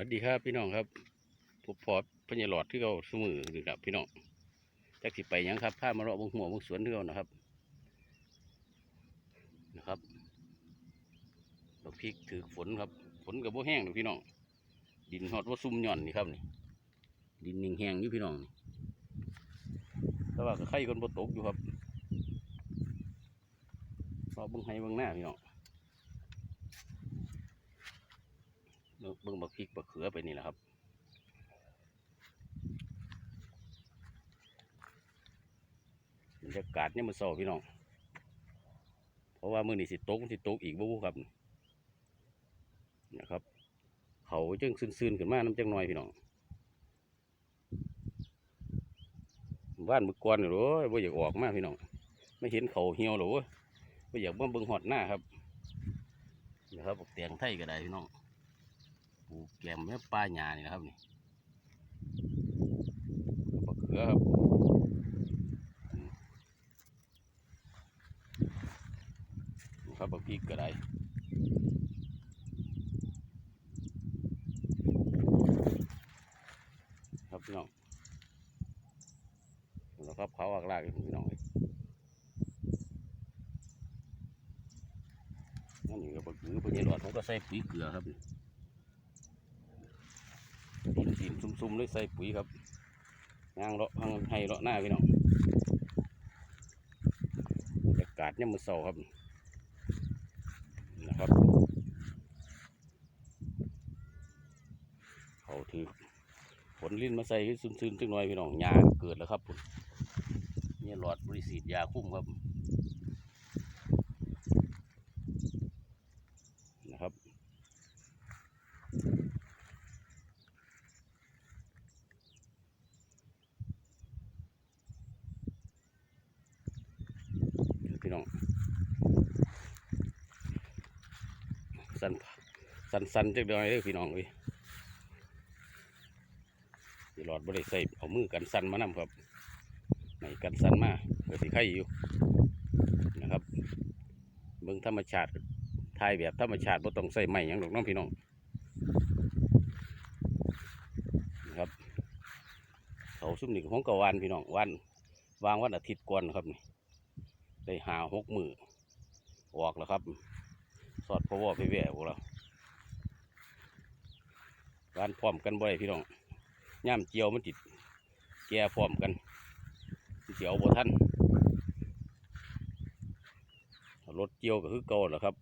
วัสดีครับพี่น้องครับผมพอพญหลอดที่เขาสมือนี่ครับพี่น้องจักสิไปยังครับพามาเลาะบงหัวบงสวนที่เขานะครับ นะครับดอกพริกถือฝนครับฝนกับโบแห้งดอกพี่น้องดินหอดว่าซุ่มหย่อนนี่ครับนี่ดินนิ่งแห้งอยู่พี่น้องนี่แต่ว่าไข่คนโบตกอยู่ครับรอบงให้บิ่งหน้าพี่น้อง เบิ่งบักพริกบักเขือไปนี่แหละครับบรรยากาศเนี่ยมันเศร้าพี่น้อง เพราะว่ามือนี่สิตกมันสิตกอีกบ่บูครับนะครับ เขาจึงซึนๆขึ้นมาน้ำจังน่อยพี่น้องบ้านมือกวนหรอว่าอยากออกมาพี่น้องไม่เห็นเขาเหี่ยวหรอว่าอยากมาเบิ่งหอดหน้าครับนะครับบักเตียงไทยก็ได้พี่น้อง ปลูกแกมแม่ปลาหยานี่นะครับนี่บักเขือครับอืมนี่ครับบักพริกก็ได้ครับพี่น้องแล้วครับเขาอักลากพี่น้องนั่นนี่ก็บักเขือพญาหลอดผมก็ใส่ปุ๋ยเกลือครับนี่ ดินดินซุ่มๆเลยใส่ปุ๋ยครับยางเลาะพังให้เลาะหน้าพี่น้องบรรยากาศเนี่ยามมือเสาครับนะครับเขาถือผลลิ้นมาใส่ให้ซึมๆจังหน่อยพี่น้องหญ้าเกิดแล้วครับผมนี่หลอดบริสีดยาคุ้มครับ พี่น้อง สันสันสันจักหน่อยเลยพี่น้องเลยสิหลอดบริใส่เอามือกันสันมานำครับไหนกันสันมาเกิดสิไข่อยู่นะครับเบิ่งธรรมชาติถ่ายแบบธรรมชาติบ่ต้องใส่ไม้ยังดอกน้องพี่น้องนะครับเขาซุ่มนี่ก็ของกวานพี่น้องวันวางวันอาทิตย์ก่อนครับนี่ ได้หาหกมือออกแล้วครับ สอดพวอไปแหวกพวกเราการพร้อมกันบ่ได้พี่น้องย่ามเจียวมันติด แก่พร้อมกันเจียวบ่ทันรถเจียวก็คือเก่าแหละครับ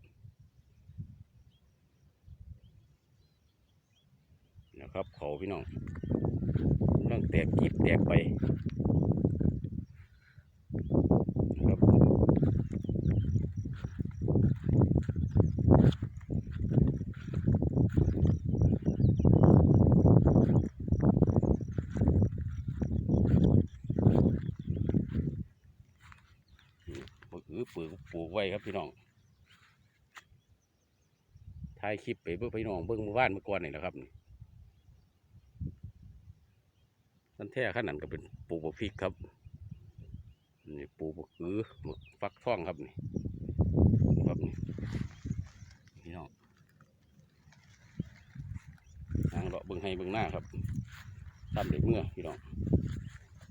นะครับเขาพี่น้องกำลังแตกกีบแตกไปนะครับ ปลูกอือปลู กปลูกไว้ครับพี่น้องถ่ายคลิปไปเพื่อพี่น้องเบิ้งเมื่อวานเมื่อก่อนนี่แหละครับนั่นแท้ขนาดก็เป็นปลูกบกพริกครับนี่ปลูกบักอือบักฟักทองครับนี่ครับนี่พี่น้องทางเลาะเบิ้งให้เบิ้งหน้าครับทำเด็กเมื่อพี่น้อง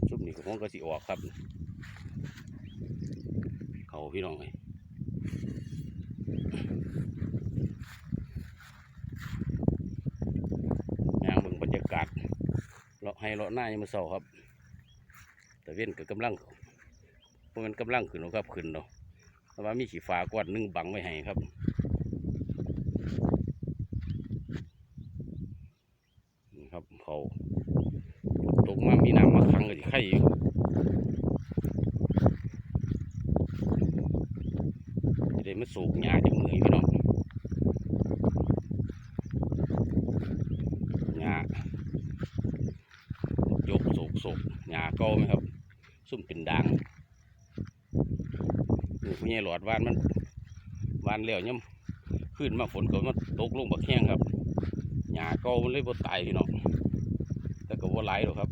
ชุบนี่ก็คงก็สิออกครับ เขาพี่น้องเลยางเบิ่งบรรยากาศเลาะ ให้เลาะหน้ายังมาเศร้าครับ แต่เว้นก็กำลังเพราะมันกำลังขึ้นหรอกครับขึ้นเนาะแต่ว่ามีขีฟ้ากวาดนึ่งบังไว้ให้ครับนี่ครับเขาตกมามีน้ำมาขังกันไข่อยู่ได้มาสูกหญ้าจากมือพี่น้องหญ้ายกสูกสูกหญ้าเก่าไหมครับ ซุ่มเป็นด่างนี่ผู้ใหญ่หลอดวานมันวานแล้วย่ำขึ้นมาฝนก็มาตกลงบักแห้งครับหญ้าเก่ามันเลยบ่ตายพี่น้องแต่ก็บ่หลายหรอกครับ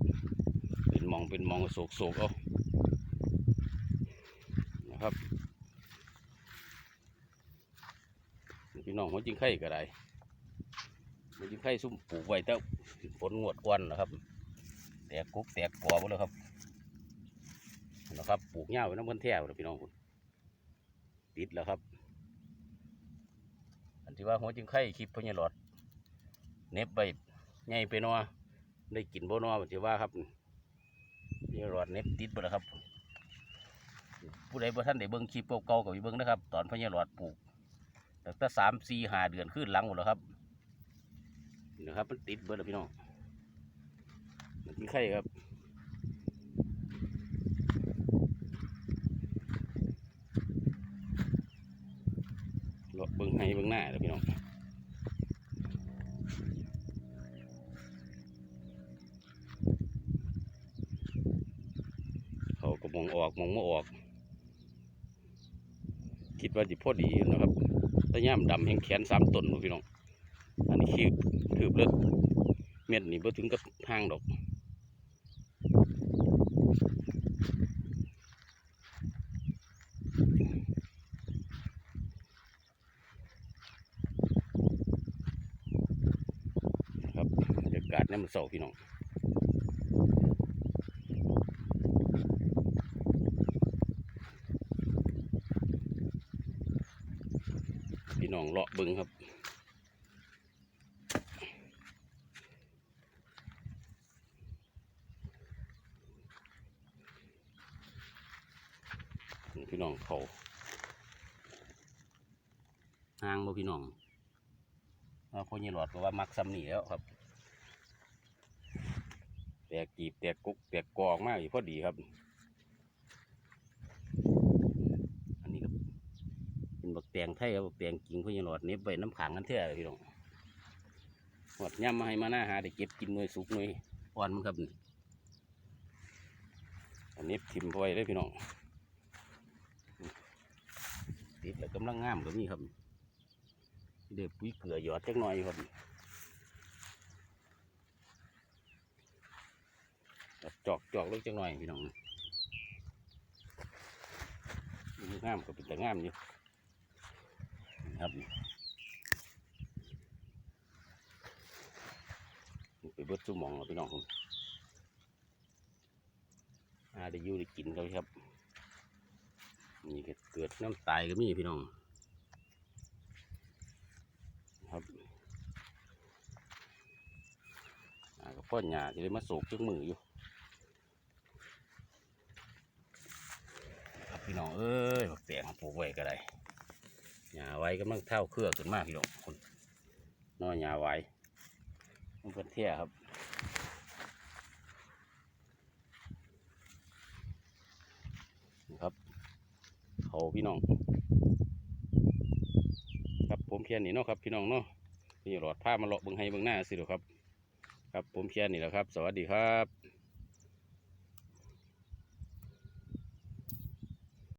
เป็นมองเป็นมองโศกโศกเอานะครับพี่น้องหัวจิงไข่ก็ได้บมันจะไข่ซุ่มปลูกไว้แต่ฝนงวดกวนนะครับแตกกุ๊กแตกกอหมดแล้วครับ นะครับปลูกหญ้าไว้น้ำมันแท้เลยพี่น้องคุณติดแล้วครับ อันที่ว่าหัวจิงไข่คลิปพญาหลอด เน็บไปใหญ่ไปเนอได้กินบ่เนอันที่ว่าครับพญาหลอดเน็บติดไปแล้วครับ ผู้ใดบ่ท่านได้เบิ่งคลิปเก่าๆกับเบิ่งนะครับ ตอนพญาหลอดปลูกตั้งแต่สามสี่ห้าเดือนขึ้นหลังหมดแล้วครับนี่นะครับมันติดเบิดแล้วพี่น้องมันกินไข่ครับเลาะเบิ่งให้เบิ่งหน้าแล้วพี่น้องเขาก็มองออกมองไม่ออก คิดว่าจิพอดีนะครับต่ย่ามดำแห่งแขนสามตนพี่น้องอันนี้คือถือเลิกเม็ดนี่บ่ถึงกับห้างดอก ครับบรรยากาศเนี่ยามมันเสาพี่น้องพี่น้องเลาะเบึงครับพี่น้องเขาห่างบ่พี่น้องว่าพ่อยี่หลอดก็ว่ามักซ้ำหนีแล้วครับ ตกกีบแตกกุกแตกกอกมากอยู่พอดีครับ อันนี้ก็เป็นบักแตงไทยครับบักแตงกิ่งพ่อยี่หลอดเนี้ไปน้ำขังกันเท่าพี่น้องหอดย่ำมาให้มาหน้าหาได้เก็บกินหน่วยสุกหน่วยอ่อนมันครับอันนี้ทิมไว้เลยพี่น้องติดแล้วกำลังงามก็มีครับเด็กปุ๋ยเกลือหยอดจักหน่อยครับ จอกจอกเล็กจักหน่อยพี่น้องงามก็เป็นแต่งามอยู่ครับไปเบิดสุ่มองแล้วพี่น้องผมอาได้ยู่ได้กินเขาครับนี่ก็เกิดน้ำตายก็มีพี่น้องครับอาก็พ่อหญ้าจะได้มาโศกจังมืออยู่ครับ พี่น้องเอ้ยบักแตงปลูกไว้ก็ได้หญ้าไว้ก็มันเท่าเครือขึ้นมากพี่น้องคนน้อยหญ้าไว้มันเป็นเที่ยครับครับเขาพี่น้อง ครับผมเพียนนี่เนาะครับพี่น้องเนาะนี่หลอดผ้ามาเลาะเบิ่งให้เบิ่งหน้าสิดี๋ยวครับ ครับผมเพียนนี่แหละครับ สวัสดีครับ